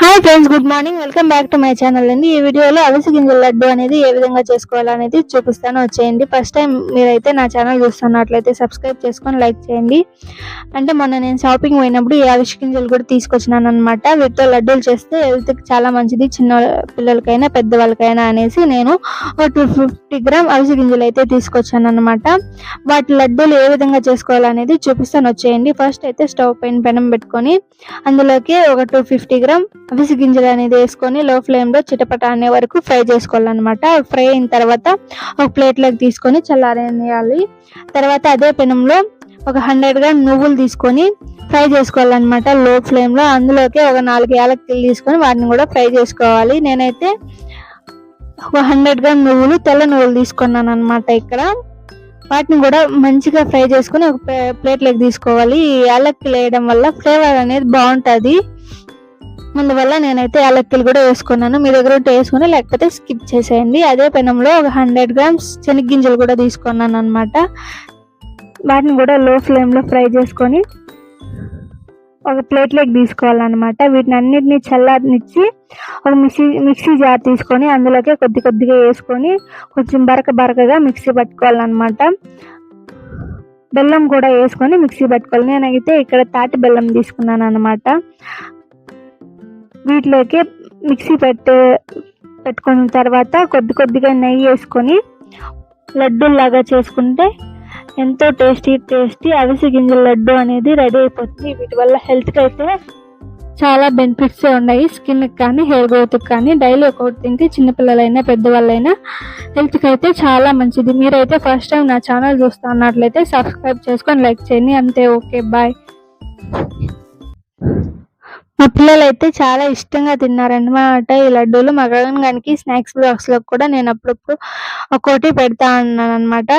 Hi friends good morning welcome back to my channel అండి ఈ వీడియోలో అవిసె గింజల లడ్డు అనేది ఏ విధంగా చేసుకోవాలనేది చూపిస్తాను. వచ్చేయండి. ఫస్ట్ టైం మీరైతే నా ఛానల్ చూస్తున్నట్లయితే సబ్స్క్రైబ్ చేసుకొని లైక్ చేయండి. అంటే మొన్న నేను షాపింగ్ పోయినప్పుడు ఈ అవిసె గింజలు కూడా తీసుకొచ్చినాను అనమాట వీటితో లడ్డూలు చేస్తే హెల్త్కి చాలా మంచిది. చిన్న పిల్లలకైనా పెద్దవాళ్ళకైనా అనేసి నేను ఒక టూ ఫిఫ్టీ గ్రామ్ అవిసి గింజలు అయితే తీసుకొచ్చాను అనమాట వాటి లడ్డూలు ఏ విధంగా చేసుకోవాలనేది చూపిస్తాను. వచ్చేయండి. ఫస్ట్ అయితే స్టవ్ పైన పెనం పెట్టుకొని అందులోకి ఒక టూ ఫిఫ్టీ గ్రామ్ అవిసి గింజలు అనేది వేసుకొని లో ఫ్లేమ్లో చిటపట అనే వరకు ఫ్రై చేసుకోవాలన్నమాట. ఫ్రై అయిన తర్వాత ఒక ప్లేట్లోకి తీసుకొని చల్లారేయాలి. తర్వాత అదే పెనంలో ఒక హండ్రెడ్ గ్రామ్ నువ్వులు తీసుకొని ఫ్రై చేసుకోవాలన్నమాట లో. ఫ్లేమ్లో అందులోకి ఒక నాలుగు యాలక్కీలు తీసుకొని వాటిని కూడా ఫ్రై చేసుకోవాలి. నేనైతే ఒక హండ్రెడ్ గ్రామ్ నువ్వులు తెల్ల నువ్వులు తీసుకున్నాను అనమాట ఇక్కడ. వాటిని కూడా మంచిగా ఫ్రై చేసుకొని ఒక ప్లేట్లోకి తీసుకోవాలి. ఈ యాలక్కీలు వేయడం వల్ల ఫ్లేవర్ అనేది బాగుంటుంది. అందువల్ల నేనైతే యాలక్కీలు కూడా వేసుకున్నాను. మీ దగ్గర ఉంటే వేసుకుని లేకపోతే స్కిప్ చేసేయండి. అదే పెనంలో ఒక హండ్రెడ్ గ్రామ్స్ శనగ్గింజలు కూడా తీసుకున్నాను అనమాట వాటిని కూడా లో ఫ్లేమ్లో ఫ్రై చేసుకొని ఒక ప్లేట్లోకి తీసుకోవాలన్నమాట. వీటిని అన్నిటిని చల్లారనిచ్చి ఒక మిక్సీ మిక్సీ జార్ తీసుకొని అందులోకి కొద్ది కొద్దిగా వేసుకొని కొంచెం బరక బరకగా మిక్సీ పట్టుకోవాలన్నమాట. బెల్లం కూడా వేసుకొని మిక్సీ పట్టుకోవాలి. నేనైతే ఇక్కడ తాటి బెల్లం తీసుకున్నాను అనమాట వీటిలోకి మిక్సీ పెట్టే పెట్టుకున్న తర్వాత కొద్ది కొద్దిగా నెయ్యి వేసుకొని లడ్డూలాగా చేసుకుంటే ఎంతో టేస్టీ టేస్టీ అవిసె గింజల లడ్డు అనేది రెడీ అయిపోతుంది. వీటి వల్ల హెల్త్కి అయితే చాలా బెనిఫిట్స్ ఉన్నాయి. స్కిన్కి కానీ హెయిర్ గ్రోత్కి కానీ డైలీ ఒకటి తింటే చిన్నపిల్లలైనా పెద్దవాళ్ళైనా హెల్త్కి అయితే చాలా మంచిది. మీరైతే ఫస్ట్ టైం నా ఛానల్ చూస్తున్నట్లయితే సబ్స్క్రైబ్ చేసుకొని లైక్ చేయండి. అంతే ఓకే బాయ్. మా పిల్లలు అయితే చాలా ఇష్టంగా తిన్నారన్నమాట ఈ లడ్డూలు మా గగన్ గానికి స్నాక్స్ బాక్స్లో కూడా నేను అప్పుడప్పుడు ఒక్కోటి పెడతా ఉన్నాను అనమాట